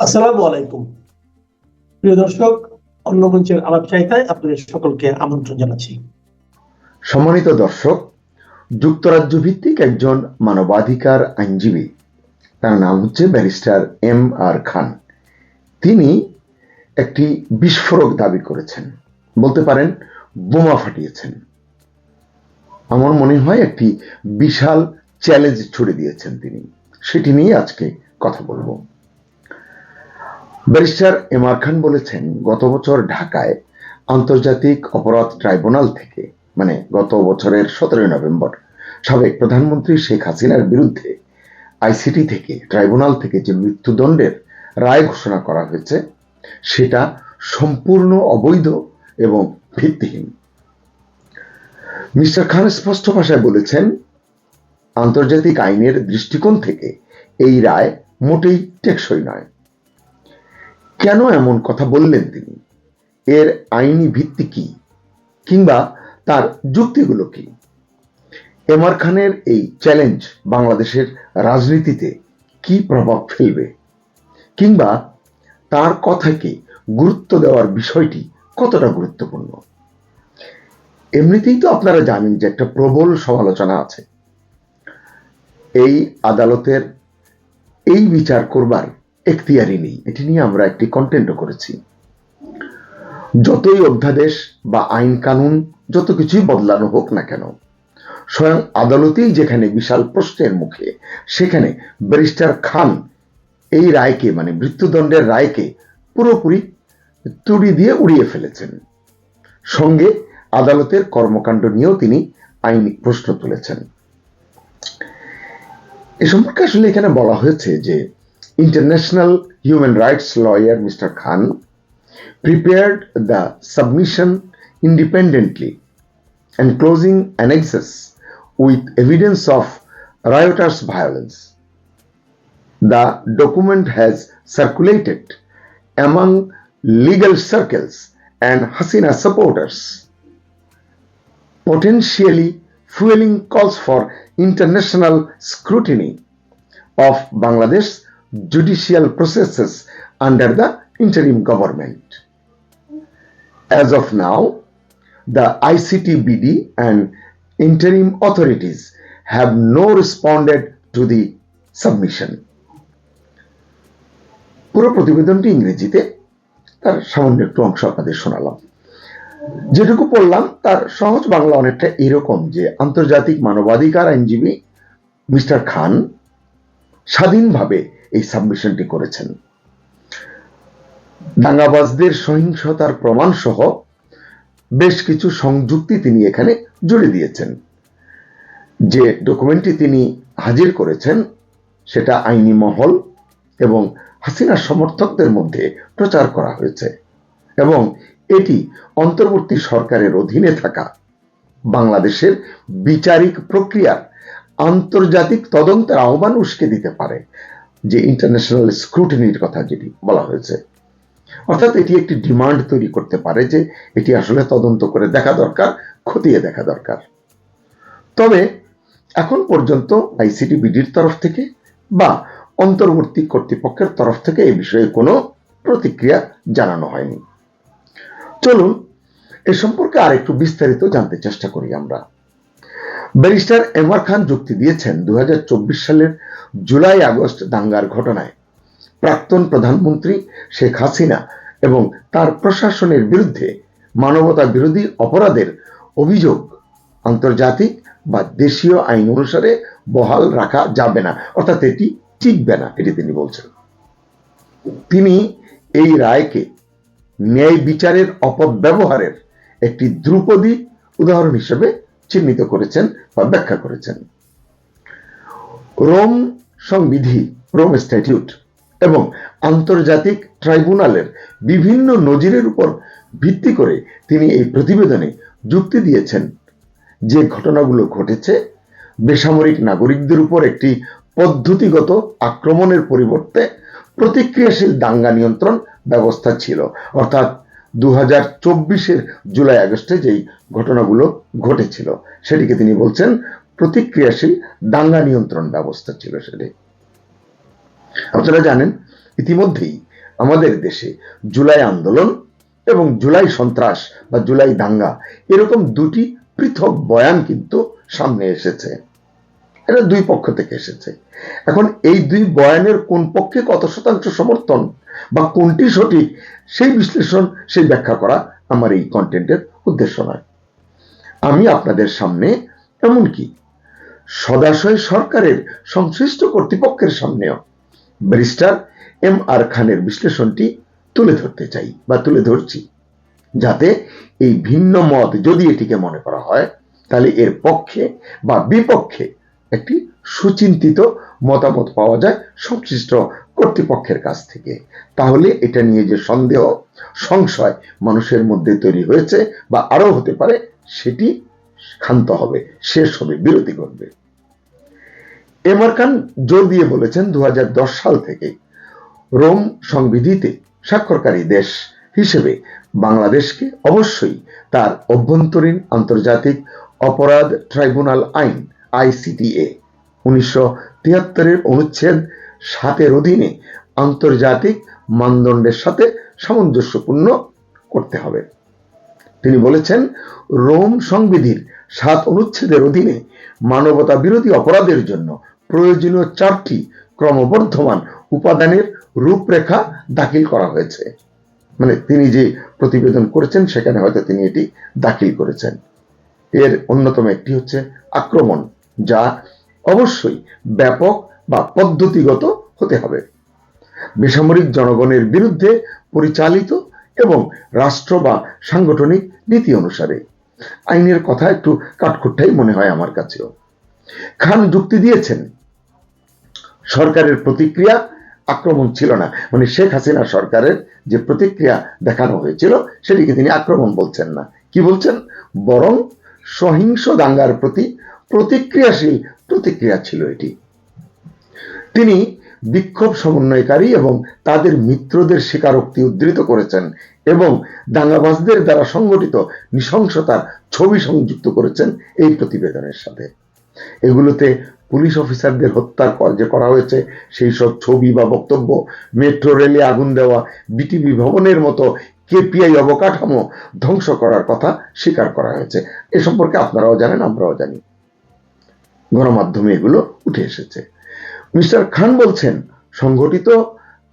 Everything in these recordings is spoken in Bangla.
আসসালামু আলাইকুম। প্রিয় দর্শক অন্য মঞ্চের আলাপ চাইতায় আপনাদের সকলকে আমন্ত্রণ জানাচ্ছি। সম্মানিত দর্শক যুক্তরাজ্য ভিত্তিক একজন মানবাধিকার আইনজীবী, তার নাম হচ্ছে ব্যারিস্টার এম আর খান। তিনি একটি বিস্ফোরক দাবি করেছেন, বলতে পারেন বোমা ফাটিয়েছেন। আমার মনে হয় একটি বিশাল চ্যালেঞ্জ ছুড়ে দিয়েছেন তিনি। সেটি নিয়ে আজকে কথা বলব। ব্যারিস্টার এমার খান বলেছেন, গত বছর ঢাকায় আন্তর্জাতিক অপরাধ ট্রাইব্যুনাল থেকে মানে গত বছরের সতেরোই নভেম্বর, সাবেক প্রধানমন্ত্রী শেখ হাসিনার বিরুদ্ধে আইসিটি থেকে, ট্রাইব্যুনাল থেকে যে মৃত্যুদণ্ডের রায় ঘোষণা করা হয়েছে, সেটা সম্পূর্ণ অবৈধ এবং ভিত্তিহীন। মিস্টার খান স্পষ্ট ভাষায় বলেছেন, আন্তর্জাতিক আইনের দৃষ্টিকোণ থেকে এই রায় মোটেই টেকসই নয়। কেন এমন কথা বললেন তিনি? এর আইনি ভিত্তি কি? কিংবা তার যুক্তিগুলো কি? এমআর খানের এই চ্যালেঞ্জ বাংলাদেশের রাজনীতিতে কি প্রভাব ফেলবে? কিংবা তার কথাকে গুরুত্ব দেওয়ার বিষয়টি কতটা গুরুত্বপূর্ণ? এমনিতেই তো আপনারা জানেন যে একটা প্রবল সমালোচনা আছে। এই আদালতের এই বিচার করবার এখতিয়ারই নেই। এটি নিয়ে আমরা একটি কন্টেন্টও করেছি। যতই অধ্যাদেশ বা আইন কানুন যত কিছুই বদলানো হোক না কেন, স্বয়ং আদালতেই যেখানে বিশাল প্রশ্নের মুখে, সেখানে ব্যারিস্টার খান এই রায়কে মানে মৃত্যুদণ্ডের রায়কে পুরোপুরি তুড়ি দিয়ে উড়িয়ে ফেলেছেন। সঙ্গে আদালতের কর্মকাণ্ড নিয়েও তিনি আইনি প্রশ্ন তুলেছেন। এ সম্পর্কে আসলে এখানে বলা হয়েছে যে international human rights lawyer Mr. Khan prepared the submission independently and closing annexes with evidence of rioters' violence. The document has circulated among legal circles and Hasina supporters, potentially fueling calls for international scrutiny of Bangladesh judicial processes under the interim government. As of now, the ICTBD and interim authorities have no responded to the submission. পুরো প্রতিবেদনটি ইংরেজিতে তার সামান্য একটু অংশ আপনাদের শোনালাম যেটুকু পড়লাম তার সহজ বাংলা অনেকটা এরকম যে আন্তর্জাতিক মানবাধিকার আইনজীবী মিস্টার খান স্বাধীনভাবে এই সাবমিশনটি করেছেন। দাঙ্গাবাজদের সহিংসতার প্রমাণ সহ বেশ কিছু সংযুক্তি তিনি এখানে জুড়ে দিয়েছেন। যে ডকুমেন্টটি তিনি হাজির করেছেন, সেটা আইনি মহল এবং হাসিনা সমর্থকদের মধ্যে প্রচার করা হয়েছে এবং এটি অন্তর্বর্তী সরকারের অধীনে থাকা বাংলাদেশের বিচারিক প্রক্রিয়ার আন্তর্জাতিক তদন্তের আহ্বান উস্কে দিতে পারে। যে ইন্টারন্যাশনাল স্ক্রুটিনির কথা যেটি বলা হয়েছে। অর্থাৎ এটি একটি ডিমান্ড তৈরি করতে পারে যে এটি আসলে তদন্ত করে দেখা দরকার, খতিয়ে দেখা দরকার। তবে এখন পর্যন্ত আইসিটি বিডির তরফ থেকে বা অন্তর্বর্তী কর্তৃপক্ষের তরফ থেকে এ বিষয়ে কোনো প্রতিক্রিয়া জানানো হয়নি। চলুন, এ সম্পর্কে আর একটু বিস্তারিত জানতে চেষ্টা করি আমরা। ব্যারিস্টার এমআর খান যুক্তি দিয়েছেন দু হাজার চব্বিশ সালের জুলাই আগস্ট দাঙ্গার ঘটনায়। প্রাক্তন প্রধানমন্ত্রী শেখ হাসিনা এবং তার প্রশাসনের বিরুদ্ধে মানবতা বিরোধী অপরাধের অভিযোগ আন্তর্জাতিক বা দেশীয় আইন অনুসারে বহাল রাখা যাবে না, অর্থাৎ এটি টিকবে না, এটি তিনি বলছেন। তিনি এই রায়কে ন্যায় বিচারের অপব্যবহারের একটি ধ্রুপদী উদাহরণ হিসেবে চিহ্নিত করেছেন বা ব্যাখ্যা করেছেন। রোম সংবিধি, রোম স্ট্যাটিউট এবং আন্তর্জাতিক ট্রাইব্যুনালের বিভিন্ন নজিরের উপর ভিত্তি করে তিনি এই প্রতিবেদনে যুক্তি দিয়েছেন যে ঘটনাগুলো ঘটেছে বেসামরিক নাগরিকদের উপর একটি পদ্ধতিগত আক্রমণের পরিবর্তে প্রতিক্রিয়াশীল দাঙ্গা নিয়ন্ত্রণ ব্যবস্থা ছিল। অর্থাৎ দু হাজার জুলাই আগস্টে যেই ঘটনাগুলো ঘটেছিল। সেটিকে তিনি বলছেন প্রতিক্রিয়াশীল দাঙ্গা নিয়ন্ত্রণ ব্যবস্থা ছিল সেটি। আপনারা জানেন, ইতিমধ্যেই আমাদের দেশে জুলাই আন্দোলন এবং জুলাই সন্ত্রাস বা জুলাই দাঙ্গা এরকম দুটি পৃথক বয়ান কিন্তু সামনে এসেছে। এটা দুই পক্ষ থেকে এসেছে। এখন এই দুই বয়ানের কোন পক্ষে কত শতাংশ সমর্থন বা কোনটি সঠিক, সেই বিশ্লেষণ, সেই ব্যাখ্যা করা আমার এই কন্টেন্টের উদ্দেশ্য নয়। আমি আপনাদের সামনে এমনকি সদাশয় সরকারের সংশ্লিষ্ট কর্তৃপক্ষের সামনেও ব্যারিস্টার এম আর খানের বিশ্লেষণটি তুলে ধরতে চাই বা তুলে ধরছি। যাতে এই ভিন্ন মত যদি এটিকে মনে করা হয়, তাহলে এর পক্ষে বা বিপক্ষে একটি সুচিন্তিত মতামত পাওয়া যায় সংশ্লিষ্ট কর্তৃপক্ষের কাছ থেকে। তাহলে এটা নিয়ে যে সন্দেহ, সংশয় মানুষের মধ্যে তৈরি হয়েছে বা আরও হতে পারে সেটি ক্ষান্ত হবে, শেষ হবে, বিরতি করবে। এমআর খান জোর দিয়ে বলেছেন দু হাজার দশ সাল থেকে রোম সংবিধিতে স্বাক্ষরকারী দেশ হিসেবে বাংলাদেশকে অবশ্যই তার অভ্যন্তরীণ আন্তর্জাতিক অপরাধ ট্রাইব্যুনাল আইন, আইসিটিএ, উনিশশো তিয়াত্তরের অনুচ্ছেদ সাতের অধীনে আন্তর্জাতিক মানদণ্ডের সাথে সামঞ্জস্যপূর্ণ করতে হবে। তিনি বলেছেন, রোম সংবিধির সাত অনুচ্ছেদের অধীনে মানবতা বিরোধী অপরাধের জন্য প্রয়োজনীয় চারটি ক্রমবর্ধমান উপাদানের রূপরেখা দাখিল করা হয়েছে। মানে তিনি যে প্রতিবেদন করেছেন, সেখানে হয়তো তিনি এটি দাখিল করেছেন। এর অন্যতম একটি হচ্ছে আক্রমণ, যা অবশ্যই ব্যাপক বা পদ্ধতিগত হতে হবে। বেসামরিক জনগণের বিরুদ্ধে পরিচালিত এবং রাষ্ট্র বা সাংগঠনিক নীতি অনুসারে। আইনের কথা একটু কাঠখুট্টাই মনে হয় আমার কাছেও। খান যুক্তি দিয়েছেন, সরকারের প্রতিক্রিয়া আক্রমণ ছিল না। মানে শেখ হাসিনা সরকারের যে প্রতিক্রিয়া দেখানো হয়েছিল, সেটিকে তিনি আক্রমণ বলছেন না। কি বলছেন? বরং সহিংস দাঙ্গার প্রতি প্রতিক্রিয়াশীল প্রতিক্রিয়া ছিল এটি। তিনি বিক্ষোভ সমন্বয়কারী এবং তাদের মিত্রদের স্বীকারোক্তি উদ্ধৃত করেছেন এবং দাঙ্গাবাজদের দ্বারা সংগঠিত নৃশংসতার ছবি সংযুক্ত করেছেন এই প্রতিবেদনের সাথে। এগুলোতে পুলিশ অফিসারদের হত্যার যে করা হয়েছে, সেই সব ছবি বা বক্তব্য, মেট্রো, রেলে আগুন দেওয়া, বিটিভি ভবনের মতো কেপিআই অবকাঠামো ধ্বংস করার কথা স্বীকার করা হয়েছে। এ সম্পর্কে আপনারাও জানেন, আমরাও জানি। গণমাধ্যমে এগুলো উঠে এসেছে। মিস্টার খান বলছেন সংগঠিত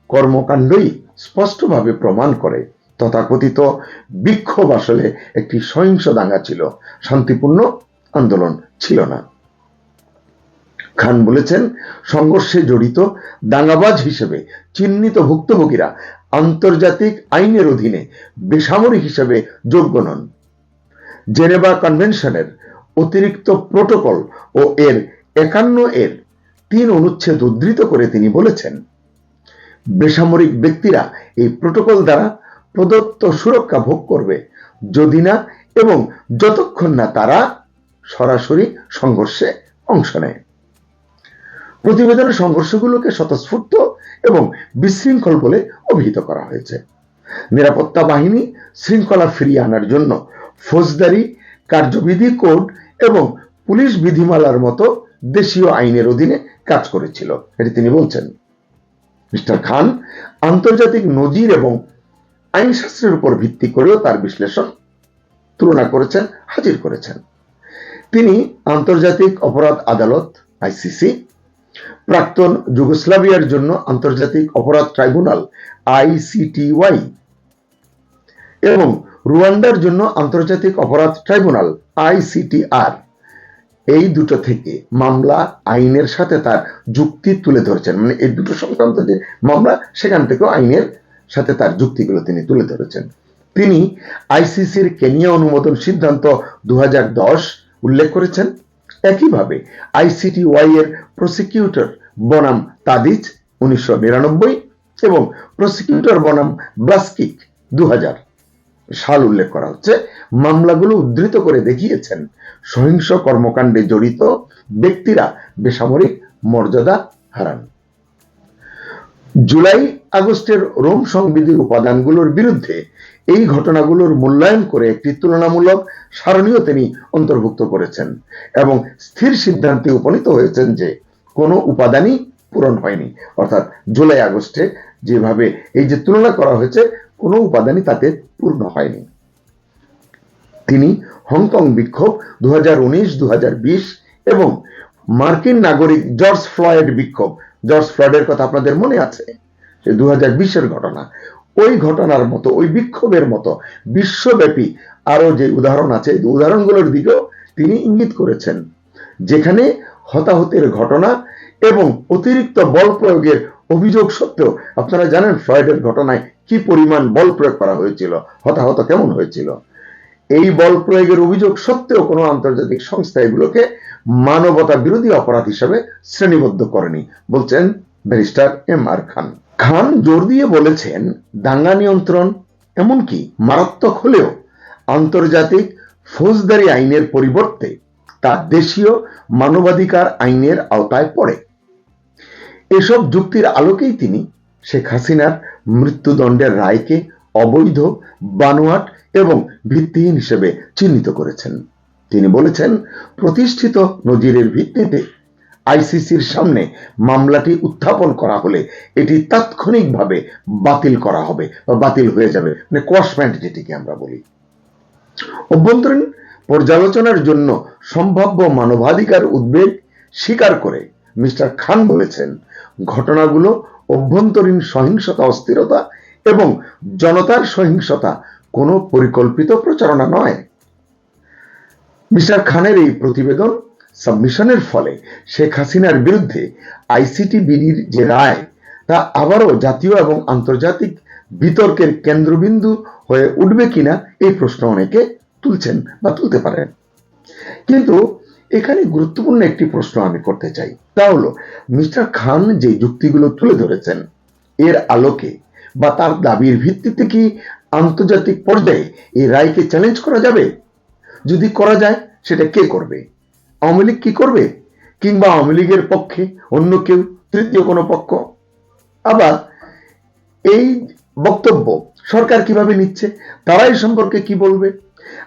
কর্মকাণ্ডই স্পষ্টভাবে প্রমাণ করে। তথাকথিত বিক্ষোভ আসলে একটি সহিংস দাঙ্গা ছিল। শান্তিপূর্ণ আন্দোলন ছিল না। খান বলেছেন, সংঘর্ষে জড়িত দাঙ্গাবাজ হিসেবে চিহ্নিত ভুক্তভোগীরা আন্তর্জাতিক আইনের অধীনে বেসামরিক হিসেবে যোগ্য নন। জেনেভা কনভেনশনের অতিরিক্ত প্রোটোকল ও এর একান্ন এর তিন অনুচ্ছেদ উদ্ধৃত করে তিনি বলেছেন, বেসামরিক ব্যক্তিরা এই প্রোটোকল দ্বারা প্রদত্ত সুরক্ষা ভোগ করবে যদি না এবং যতক্ষণ না তারা সরাসরি সংঘর্ষে অংশ নেয়। প্রতিবেদনের সংঘর্ষগুলোকে স্বতঃস্ফূর্ত এবং বিশৃঙ্খল বলে অভিহিত করা হয়েছে। নিরাপত্তা বাহিনী শৃঙ্খলা ফিরিয়ে আনার জন্য ফৌজদারি, কার্যবিধি কোড এবং পুলিশ বিধিমালার মতো দেশীয় আইনের অধীনে কাজ করেছিল। এটি তিনি বলছেন। মিস্টার খান, আন্তর্জাতিক নজির এবং আইনশাস্ত্রের উপর ভিত্তি করেও তার বিশ্লেষণ তুলনা করেছেন, হাজির করেছেন। তিনি আন্তর্জাতিক অপরাধ আদালত আইসিসি প্রাক্তন যুগোস্লাভিয়ার জন্য আন্তর্জাতিক অপরাধ ট্রাইব্যুনাল আইসিটিওয়াই এবং রুয়ান্ডার জন্য আন্তর্জাতিক অপরাধ ট্রাইব্যুনাল আইসিটিআর এই দুটো থেকে মামলা আইনের সাথে তার যুক্তি তুলে ধরেছেন। মানে এই দুটো সংক্রান্ত যে মামলা, সেখান থেকেও আইনের সাথে তার যুক্তিগুলো তিনি তুলে ধরেছেন। তিনি আইসিসির কেনিয়া অনুমোদন সিদ্ধান্ত দু হাজার দশ উল্লেখ করেছেন। একইভাবে আইসিটি ওয়াই এর প্রসিকিউটর বনাম তাদিজ উনিশশো বিরানব্বই এবং প্রসিকিউটর বনাম ব্লাস্কিক দু হাজার সাল উল্লেখ করা হচ্ছে, মামলাগুলো উদ্ধৃত করে দেখিয়েছেন। সহিংস কর্মকাণ্ডে জড়িত ব্যক্তিরা বেসামরিক মর্যাদা হারান। জুলাই আগস্টের রোম সংবিধির উপাদানগুলোর বিরুদ্ধে এই ঘটনাগুলোর মূল্যায়ন করে একটি তুলনামূলক সারণীও তিনি অন্তর্ভুক্ত করেছেন এবং স্থির সিদ্ধান্তে উপনীত হয়েছেন যে কোনো উপাদানই পূরণ হয়নি। অর্থাৎ জুলাই আগস্টে যেভাবে এই যে তুলনা করা হয়েছে, কোনো উপাদানই তাতে পূর্ণ হয়নি। তিনি হংকং বিক্ষোভ দু হাজার এবং মার্কিন নাগরিক জর্জ ফ্লয়েড বিক্ষোভ। জর্জ ফ্লয়েডের কথা আপনাদের মনে আছে? সে দু হাজার বিশের ঘটনা। ওই ঘটনার মতো, ওই বিক্ষোভের মতো বিশ্বব্যাপী আরও যে উদাহরণ আছে উদাহরণগুলোর দিকেও তিনি ইঙ্গিত করেছেন। যেখানে হতাহতের ঘটনা এবং অতিরিক্ত বল প্রয়োগের অভিযোগ সত্ত্বেও আপনারা জানেন ফ্লয়েডের ঘটনায় কি পরিমাণ বল প্রয়োগ করা হয়েছিল, হতাহত কেমন হয়েছিল? এই বল প্রয়োগের অভিযোগ সত্ত্বেও কোনো আন্তর্জাতিক সংস্থা এগুলোকে মানবতা বিরোধী অপরাধ হিসেবে শ্রেণীবদ্ধ করেনি, বলছেন ব্যারিস্টার এম আর খান। খান জোর দিয়ে বলেছেন, দাঙ্গা নিয়ন্ত্রণ এমনকি মারাত্মক হলেও আন্তর্জাতিক ফৌজদারি আইনের পরিবর্তে তা দেশীয় মানবাধিকার আইনের আওতায় পড়ে। এসব যুক্তির আলোকেই তিনি শেখ হাসিনার মৃত্যুদণ্ডের রায়কে অবৈধ, বানোয়াট এবং ভিত্তিহীন হিসেবে চিহ্নিত করেছেন। তিনি বলেছেন, প্রতিষ্ঠিত নজিরের ভিত্তিতে আইসিসির সামনে মামলাটি উত্থাপন করা হলে এটি তাৎক্ষণিকভাবে বাতিল করা হবে বা বাতিল হয়ে যাবে মানে কোয়াশমেন্ট যেটিকে আমরা বলি। অভ্যন্তরীণ পর্যালোচনার জন্য সম্ভাব্য মানবাধিকার উদ্বেগ স্বীকার করে মিস্টার খান বলেছেন, ঘটনাগুলো অভ্যন্তরীণ সহিংসতা, অস্থিরতা এবং জনতার সহিংসতা কোনো পরিকল্পিত প্রচারণা নয়। মিস্টার খানের এই প্রতিবেদন সাবমিশনের ফলে শেখ হাসিনার বিরুদ্ধে আইসিটি বিডির যে রায়, তা আবারও জাতীয় এবং আন্তর্জাতিক বিতর্কের কেন্দ্রবিন্দু হয়ে উঠবে কিনা এই প্রশ্ন অনেকে তুলছেন বা তুলতে পারেন। কিন্তু এখানে গুরুত্বপূর্ণ একটি প্রশ্ন আমি করতে চাই। তা হলো, মিস্টার খান যে যুক্তিগুলো তুলে ধরেছেন, এর আলোকে বা তার দাবির ভিত্তিতে কি আন্তর্জাতিক পর্যায়ে এই রায়কে চ্যালেঞ্জ করা যাবে? যদি করা যায়, সেটা কে করবে? আওয়ামী লীগ কি করবে? কিংবা আওয়ামী লীগের পক্ষে অন্য কেউ, তৃতীয় কোনো পক্ষ? আবার এই বক্তব্য সরকার কীভাবে নিচ্ছে তারা এই সম্পর্কে কি বলবে?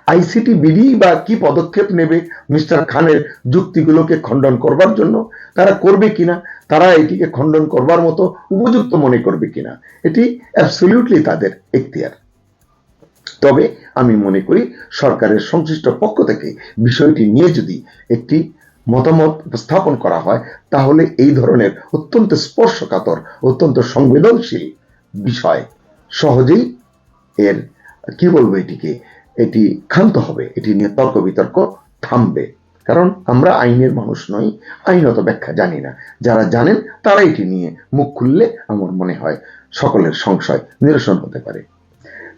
আইসিটি, বিডি বা কি পদক্ষেপ নেবে মিস্টার খানের যুক্তিগুলোকে খণ্ডন করবার জন্য? তারা করবে কিনা? তারা এটিকে খণ্ডন করবার মতো উপযুক্ত মনে করবে কিনা? এটি অ্যাবসলিউটলি তাদের এখতিয়ার। তবে আমি মনে করি সরকারের সংশ্লিষ্ট পক্ষ থেকে বিষয়টি নিয়ে যদি একটি মতামত উপস্থাপন করা হয়, তাহলে এই ধরনের অত্যন্ত স্পর্শকাতর, অত্যন্ত সংবেদনশীল বিষয় সহজেই এর, কি বলব এটিকে এটি ক্ষান্ত হবে, এটি নিয়ে তর্ক বিতর্ক থামবে। কারণ আমরা আইনের মানুষ নই, আইনত ব্যাখ্যা জানি না। যারা জানেন, তারা এটি নিয়ে মুখ খুললে আমার মনে হয় সকলের সংশয় নিরসন হতে পারে।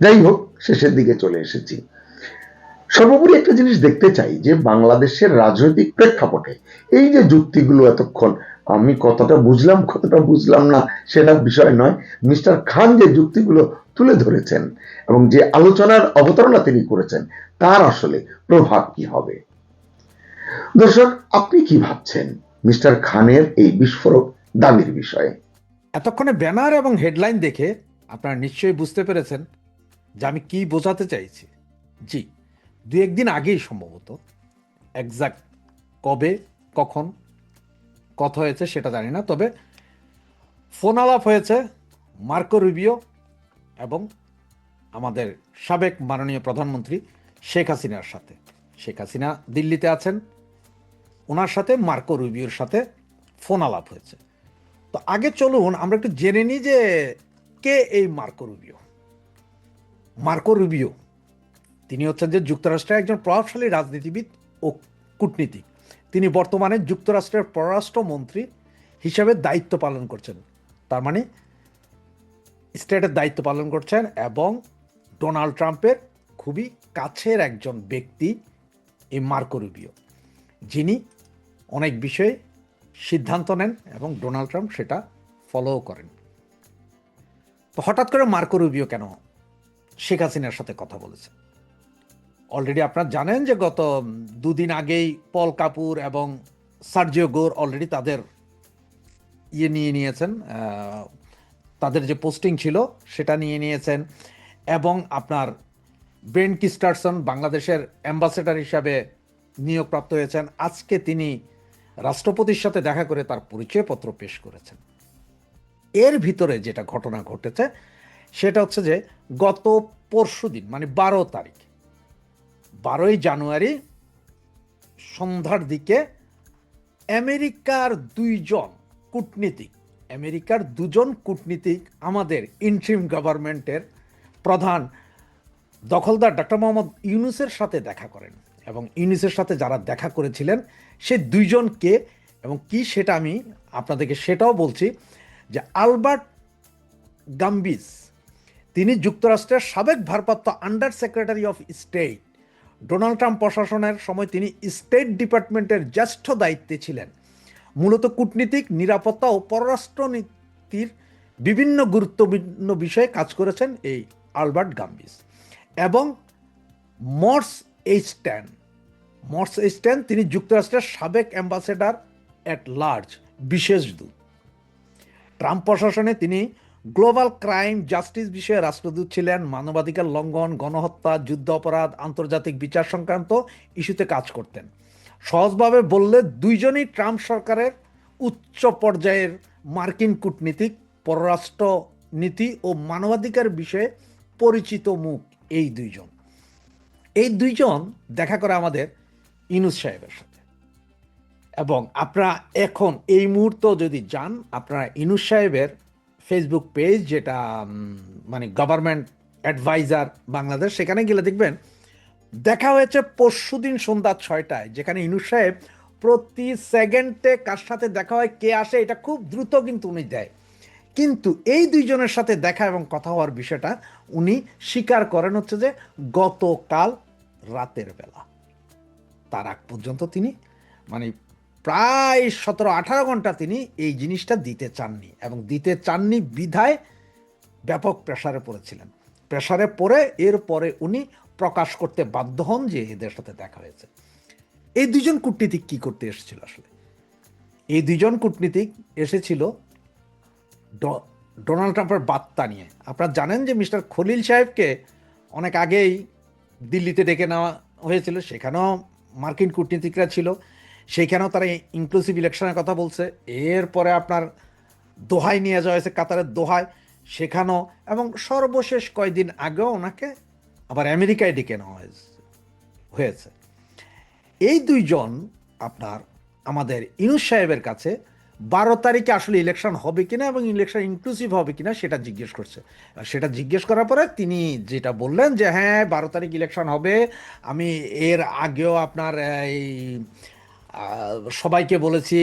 যাই হোক, শেষের দিকে চলে এসেছি। সর্বোপরি একটা জিনিস দেখতে চাই, যে বাংলাদেশের রাজনৈতিক প্রেক্ষাপটে এই যে যুক্তিগুলো এতক্ষণ, আমি কতটা বুঝলাম কতটা বুঝলাম না, সেটা বিষয় নয়। মিস্টার খান যে যুক্তিগুলো তুলে ধরেছেন এবং যে আলোচনার অবতারণা তিনি করেছেন, তার আসলে প্রভাব কি হবে? দর্শক, আপনি কি ভাবছেন মিস্টার খানের এই বিস্ফোরক দাবির বিষয়ে? এতক্ষণে ব্যানার এবং হেডলাইন দেখে আপনারা নিশ্চয়ই বুঝতে পেরেছেন যে আমি কি বোঝাতে চাইছি। জি, দু একদিন আগেই সম্ভবত। একজাক্ট কবে, কখন কথা হয়েছে সেটা জানি না, তবে ফোন আলাপ হয়েছে মার্কো রুবিও এবং আমাদের সাবেক মাননীয় প্রধানমন্ত্রী শেখ হাসিনার সাথে। শেখ হাসিনা দিল্লিতে আছেন, ওনার সাথে, মার্কো রুবিওর সাথে ফোন আলাপ হয়েছে। তো আগে চলুন, আমরা একটু জেনে নিই যে কে এই মার্কো রুবিও? মার্কো রুবিও, তিনি হচ্ছেন যে যুক্তরাষ্ট্রের একজন প্রভাবশালী রাজনীতিবিদ ও কূটনীতিক। তিনি বর্তমানে যুক্তরাষ্ট্রের পররাষ্ট্রমন্ত্রী হিসেবে দায়িত্ব পালন করছেন। তার মানে স্টেটের দায়িত্ব পালন করছেন এবং ডোনাল্ড ট্রাম্পের খুবই কাছের একজন ব্যক্তি এই মার্কো রুবিও। যিনি অনেক বিষয়ে সিদ্ধান্ত নেন এবং ডোনাল্ড ট্রাম্প সেটা ফলোও করেন। তো হঠাৎ করে মার্কো রুবিও কেন শেখ হাসিনার সাথে কথা বলেছে অলরেডি আপনারা জানেন যে গত দুদিন আগেই পল কাপুর এবং সার্জিও গোর অলরেডি তাদের ইয়ে নিয়ে নিয়েছেন তাদের যে পোস্টিং ছিল, সেটা নিয়ে নিয়েছেন। এবং আপনার ব্রেন কিস্টারসন বাংলাদেশের অ্যাম্বাসেডার হিসাবে নিয়োগপ্রাপ্ত হয়েছেন। আজকে তিনি রাষ্ট্রপতির সাথে দেখা করে তার পরিচয়পত্র পেশ করেছেন। এর ভিতরে যেটা ঘটনা ঘটেছে, সেটা হচ্ছে যে গত পরশু দিন মানে বারো তারিখ, বারোই জানুয়ারি সন্ধ্যার দিকে আমেরিকার দুইজন কূটনীতিক আমেরিকার দুজন কূটনীতিক আমাদের ইন্ট্রিম গভর্নমেন্টের প্রধান দখলদার ডক্টর মোহাম্মদ ইউনুসের সাথে দেখা করেন এবং ইউনুসের সাথে যারা দেখা করেছিলেন, সে দুইজনকে এবং কি সেটা আমি আপনাদেরকে সেটাও বলছি যে আলবার্ট গাম্বিস, তিনি যুক্তরাষ্ট্রের সাবেক ভারপ্রাপ্ত under secretary of state. Donald Trump প্রশাসনের সময় তিনি স্টেট ডিপার্টমেন্টের জ্যেষ্ঠ দায়িত্বে ছিলেন। মূলত কূটনীতিক, নিরাপত্তা ও পররাষ্ট্রনীতির বিভিন্ন গুরুত্বপূর্ণ বিষয়ে কাজ করেছেন এই আলবার্ট গাম্বিস। এবং মর্স এইস্ট্যান মর্স এইস্ট্যান তিনি যুক্তরাষ্ট্রের সাবেক অ্যাম্বাসেডার অ্যাট লার্জ বিশেষ দূত। ট্রাম্প প্রশাসনে তিনি গ্লোবাল ক্রাইম জাস্টিস বিষয়ে রাষ্ট্রদূত ছিলেন, মানবাধিকার লঙ্ঘন, গণহত্যা যুদ্ধ অপরাধ আন্তর্জাতিক বিচার সংক্রান্ত ইস্যুতে কাজ করতেন। সহজভাবে বললে দুইজনই ট্রাম্প সরকারের উচ্চ পর্যায়ের মার্কিন কূটনীতিক পররাষ্ট্র নীতি ও মানবাধিকার বিষয়ে পরিচিত মুখ এই দুইজন। এই দুইজন দেখা করে আমাদের ইনুস সাহেবের সাথে। এবং আপনারা এখন এই মুহূর্ত যদি যান, আপনারা ইনুস সাহেবের ফেসবুক পেজ যেটা মানে গভর্নমেন্ট অ্যাডভাইজার বাংলাদেশ, সেখানে গেলে দেখবেন দেখা হয়েছে পরশুদিন সন্ধ্যা ছয়টায়, যেখানে ইনু সাহেব প্রতি সেকেন্ডে কার সাথে দেখা হয়, কে আসে, এটা খুব দ্রুত কিন্তু উনি দেয়। কিন্তু এই দুইজনের সাথে দেখা এবং কথা হওয়ার বিষয়টা উনি স্বীকার করেন হচ্ছে যে গতকাল রাতের বেলা। তার আগ পর্যন্ত তিনি মানে প্রায় সতেরো আঠারো ঘণ্টা তিনি এই জিনিসটা দিতে চাননি এবং দিতে চাননি বিধায় ব্যাপক প্রেসারে পড়েছিলেন। প্রেসারে পড়ে এরপরে উনি প্রকাশ করতে বাধ্য হন যে এদের সাথে দেখা হয়েছে। এই দুজন কূটনীতিক কি করতে এসেছিল আসলে? এই দুজন কূটনীতিক এসেছিল ডোনাল্ড ট্রাম্পের বার্তা নিয়ে। আপনারা জানেন যে মিস্টার খলিল সাহেবকে অনেক আগেই দিল্লিতে ডেকে নেওয়া হয়েছিল, সেখানেও মার্কিন কূটনীতিকরা ছিল সেইখানেও তারা ইনক্লুসিভ ইলেকশনের কথা বলছে। এরপরে আপনার দোহায় নিয়ে যাওয়া হয়েছে, কাতারের দোহায়, সেখানেও এবং সর্বশেষ কয়দিন আগেও ওনাকে আবার আমেরিকায় ডেকে নেওয়া হয়েছে এই দুইজন আপনার আমাদের ইনুস সাহেবের কাছে বারো তারিখে আসলে ইলেকশন হবে কিনা এবং ইলেকশন ইনক্লুসিভ হবে কিনা সেটা জিজ্ঞেস করছে। সেটা জিজ্ঞেস করার পরে তিনি যেটা বললেন যে হ্যাঁ বারো তারিখ ইলেকশন হবে। আমি এর আগেও আপনার এই সবাইকে বলেছি,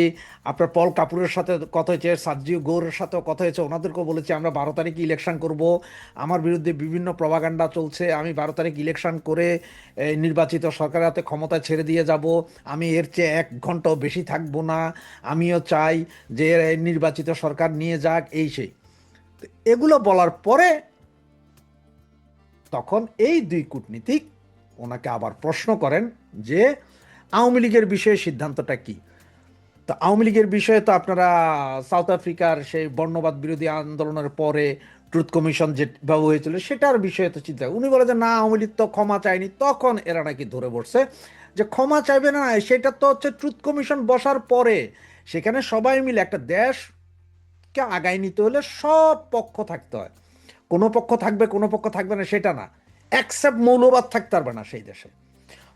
আপনার পল কাপুরের সাথে কথা হয়েছে সাজিও গৌরের সাথেও কথা হয়েছে, ওনাদেরকেও বলেছি, আমরা বারো তারিখে ইলেকশন করব। আমার বিরুদ্ধে বিভিন্ন প্রভাগান্ডা চলছে, আমি বারো তারিখ ইলেকশন করে নির্বাচিত সরকারের হাতে ক্ষমতা ছেড়ে দিয়ে যাব। আমি এর চেয়ে এক ঘন্টাও বেশি থাকব না। আমিও চাই যে নির্বাচিত সরকার নিয়ে যাক, এই সেই। এগুলো বলার পরে তখন এই দুই কূটনীতিক ওনাকে আবার প্রশ্ন করেন যে আওয়ামী লীগের বিষয়ে সিদ্ধান্তটা কি? তো আওয়ামী লীগের বিষয়ে তো আপনারা সাউথ আফ্রিকার সেই বর্ণবাদ বিরোধী আন্দোলনের পরে ট্রুথ কমিশন যেভাবে হয়েছিল সেটার বিষয়ে তো চিন্তা। উনি বলে যে, না, আওয়ামী লীগ তো ক্ষমা চায়নি। তখন এরা নাকি ধরে বসছে যে, ক্ষমা চাইবে না, সেটা তো হচ্ছে ট্রুথ কমিশন বসার পরে। সেখানে সবাই মিলে একটা দেশকে আগায় নিতে হলে সব পক্ষ থাকতে হয়। কোনো পক্ষ থাকবে, কোনো পক্ষ থাকবে না, সেটা না। অ্যাকসেপ্ট মৌলবাদ থাকতে পারবে না সেই দেশে।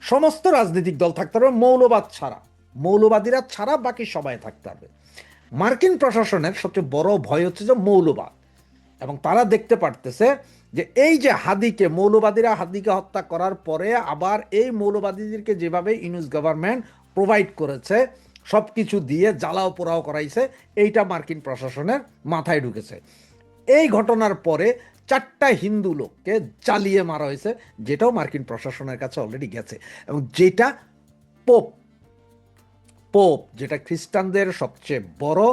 সমস্ত রাজনৈতিক দল থাকতে হবে মৌলবাদ ছাড়া। মৌলবাদীরা ছাড়া বাকি সবাই থাকতে হবে। মার্কিন প্রশাসনের সবচেয়ে বড় ভয় হচ্ছে যে মৌলবাদ। এবং তারা দেখতে পারতেছে যে এই যে হাদিকে, মৌলবাদীরা হাদিকে হত্যা করার পরে আবার এই মৌলবাদীদেরকে যেভাবে ইউনুস গভর্নমেন্ট প্রোভাইড করেছে সব কিছু দিয়ে জ্বালাও পোড়াও করাইছে, এইটা মার্কিন প্রশাসনের মাথায় ঢুকেছে। এই ঘটনার পরে চারটা হিন্দু লোককে জ্বালিয়ে মারা হয়েছে, যেটাও মার্কিন প্রশাসনের কাছে অলরেডি গেছে। এবং যেটা পোপ পোপ যেটা খ্রিস্টানদের সবচেয়ে বড়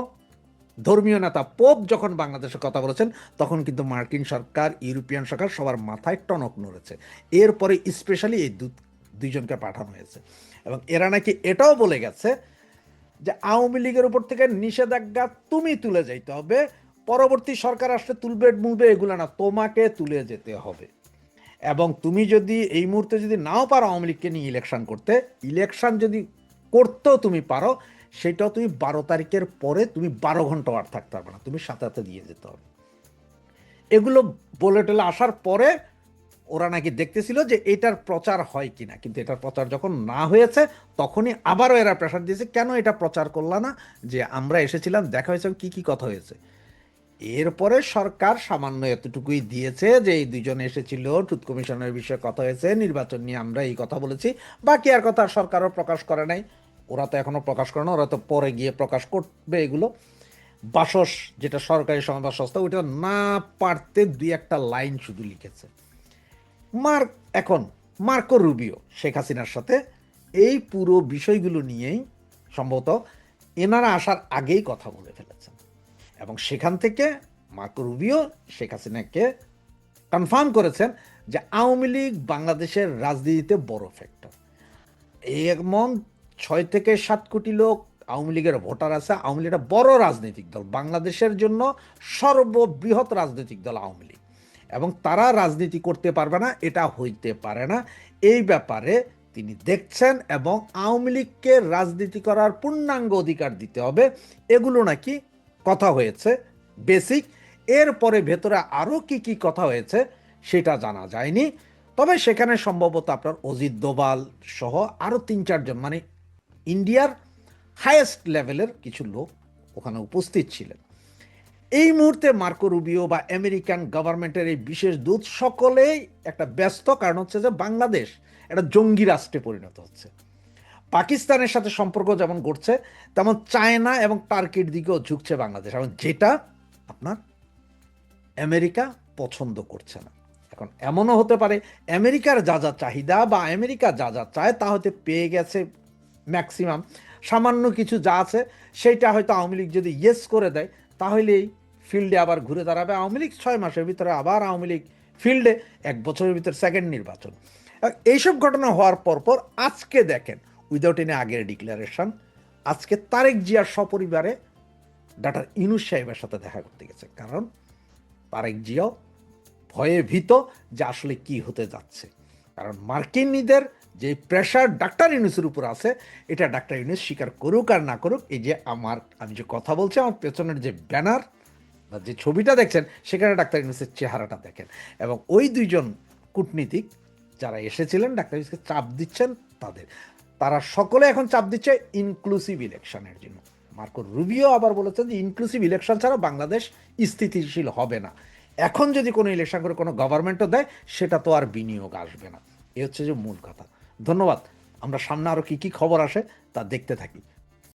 ধর্মীয় নেতা পোপ যখন বাংলাদেশে কথা বলেছেন, তখন কিন্তু মার্কিন সরকার, ইউরোপিয়ান সরকার সবার মাথায় টনক নড়েছে। এরপরে স্পেশালি এই দুইজনকে পাঠানো হয়েছে। এবং এরা নাকি এটাও বলে গেছে যে, আওয়ামী লীগের উপর থেকে নিষেধাজ্ঞা তুমি তুলে যাইতে হবে পরবর্তী সরকার আসলে তুলবে মুলবে এগুলো না, তোমাকে তুলে যেতে হবে। এবং তুমি যদি এই মুহূর্তে যদি নাও পারো আওয়ামী লীগকে নিয়ে ইলেকশন করতে ইলেকশন যদি করতেও তুমি পারো, সেটাও তুমি বারো তারিখের পরে তুমি বারো ঘণ্টা আর থাকতে পারবে না, তুমি সাথে দিয়ে যেতে হবে। এগুলো বলে টলে আসার পরে ওরা নাকি দেখতেছিল যে এটার প্রচার হয় কিনা, কিন্তু এটার প্রচার যখন না হয়েছে, তখনই আবারও এরা প্রেশার দিয়েছে, কেন এটা প্রচার করলা না? যে আমরা এসেছিলাম, দেখা হয়েছে, কি কি কথা হয়েছে? এরপরে সরকার সামান্য এতটুকুই দিয়েছে যে এই দুজন এসেছিল টুথ কমিশনের বিষয়ে কথা হয়েছে, নির্বাচন নিয়ে আমরা এই কথা বলেছি। বাকি আর কথা সরকারও প্রকাশ করে নাই। ওরা তো এখনও প্রকাশ করে না, ওরা তো পরে গিয়ে প্রকাশ করবে এগুলো। বাসস, যেটা সরকারি সংবাদ সংস্থা, ওইটা না পারতে দুই একটা লাইন শুধু লিখেছে। মার্ক, এখন, মার্কো রুবিও, শেখ হাসিনার সাথে এই পুরো বিষয়গুলো নিয়েই সম্ভবত এনারা আসার আগেই কথা বলে ফেলেছেন এবং সেখান থেকে মার্কো রুবিও, শেখ হাসিনাকে কনফার্ম করেছেন যে আওয়ামী লীগ বাংলাদেশের রাজনীতিতে বড় ফ্যাক্টর এমন ছয় থেকে সাত কোটি লোক আওয়ামী লীগের ভোটার আছে, আওয়ামী লীগ একটা বড় রাজনৈতিক দল, বাংলাদেশের জন্য সর্ববৃহৎ রাজনৈতিক দল আওয়ামী লীগ। এবং তারা রাজনীতি করতে পারবে না, এটা হইতে পারে না। এই ব্যাপারে তিনি দেখছেন এবং আওয়ামী লীগকে রাজনীতি করার পূর্ণাঙ্গ অধিকার দিতে হবে। এগুলো নাকি কথা হয়েছে বেসিক এরপরে ভেতরে আরও কি কি কথা হয়েছে সেটা জানা যায়নি। তবে সেখানে সম্ভবত আপনার অজিত দোভাল সহ আরও তিন চারজন মানে ইন্ডিয়ার হায়েস্ট লেভেলের কিছু লোক ওখানে উপস্থিত ছিলেন। এই মুহূর্তে মার্কো রুবিও বা আমেরিকান গভর্নমেন্টের এই বিশেষ দূত সকলেই একটা ব্যস্ত কারণ হচ্ছে যে বাংলাদেশ একটা জঙ্গি রাষ্ট্রে পরিণত হচ্ছে। পাকিস্তানের সাথে সম্পর্ক যেমন ঘটছে তেমন চায়না এবং টার্কির দিকেও ঝুঁকছে বাংলাদেশ। এবং যেটা আপনার আমেরিকা পছন্দ করছে না। এখন এমনও হতে পারে, আমেরিকার যা যা চাহিদা বা আমেরিকা যা যা চায় তা হয়তো পেয়ে গেছে ম্যাক্সিমাম। সামান্য কিছু যা আছে, সেইটা হয়তো আওয়ামী লীগ যদি ইয়েস করে দেয়, তাহলেই ফিল্ডে আবার ঘুরে দাঁড়াবে। আওয়ামী লীগ ছয় মাসের ভিতরে আবার আওয়ামী লীগ ফিল্ডে এক বছরের ভিতরে সেকেন্ড নির্বাচন। এইসব ঘটনা হওয়ার পর পর আজকে দেখেন উইদাউট এনি আগের ডিক্লারেশন আজকে তারেক জিয়ার সপরিবারে ডাক্তার ইনুস সাহেবের সাথে দেখা করতে গেছে। কারণ তারেক জিয়াও ভয়ে ভীত যে আসলে কি হতে যাচ্ছে। কারণ মার্কিনীদের যে প্রেশার ডাক্তার ইউনুসের উপর আছে, এটা ডাক্তার ইউনুস স্বীকার করুক আর না করুক, এই যে আমার, আমি যে কথা বলছি, আমার পেছনের যে ব্যানার বা যে ছবিটা দেখছেন, সেখানে ডাক্তার ইউনুসের চেহারাটা দেখেন। এবং ওই দুইজন কূটনীতিক যারা এসেছিলেন, ডাক্তার ইউনুসকে চাপ দিচ্ছেন তাদের। তারা সকলে এখন চাপ দিচ্ছে ইনক্লুসিভ ইলেকশনের জন্য। মার্কো রুবিও আবার বলেছেন যে ইনক্লুসিভ ইলেকশন ছাড়া বাংলাদেশ স্থিতিশীল হবে না। এখন যদি কোনো ইলেকশন করে কোনো গভর্নমেন্টও দেয়, সেটা তো আর বিনিয়োগ আসবে না। এ হচ্ছে যে মূল কথা। ধন্যবাদ। আমরা সামনে আরও কী কী খবর আসে তা দেখতে থাকি।